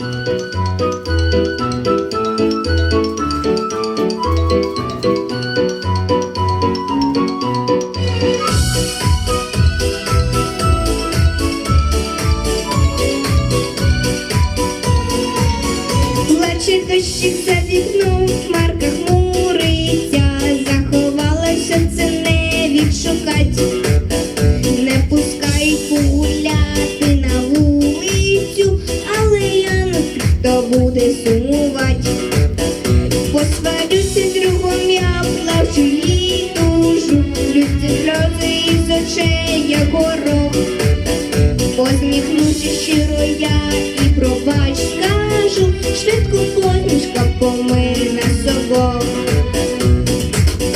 Плаче дощик за вікном, хмарка хмуриться, очей, як горох. Посміхнувши щиро я і пробач скажу, швидко посмішка помине собою.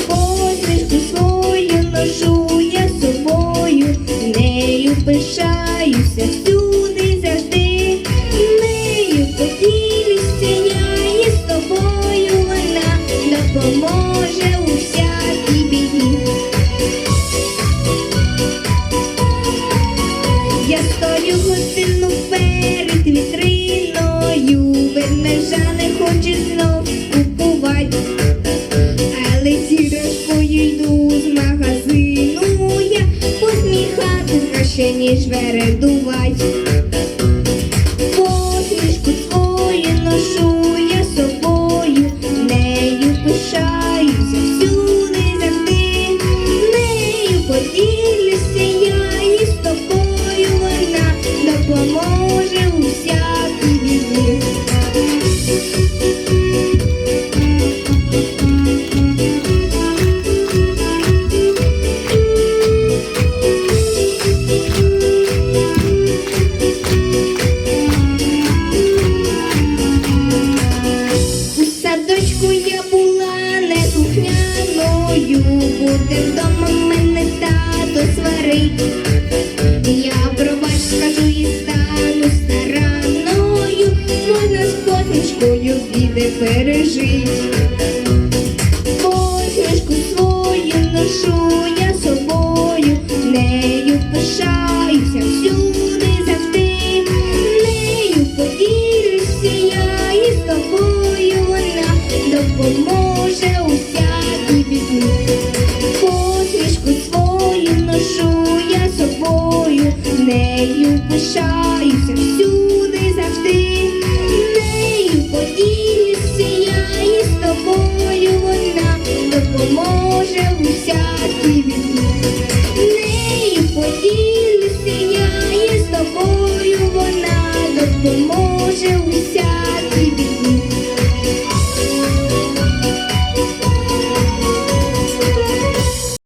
Посмішку свою ношу я собою, нею пишаюся всюди ніж вередувати. Посмішку свою ношу я собою, нею пишаюся всюди завжди, нею поділюся сварить. Я пробач скажу і стану старанною, можна з посмішкою біди пережить. Посмішку свою ношу я собою, нею пишаюся всюди завжди, нею поділюся я і з тобою вона допоможе пишаюся всюди завжди, нею поділюся я і з тобою вона допоможе у всякій біді. Нею я і з тобою вона допоможе у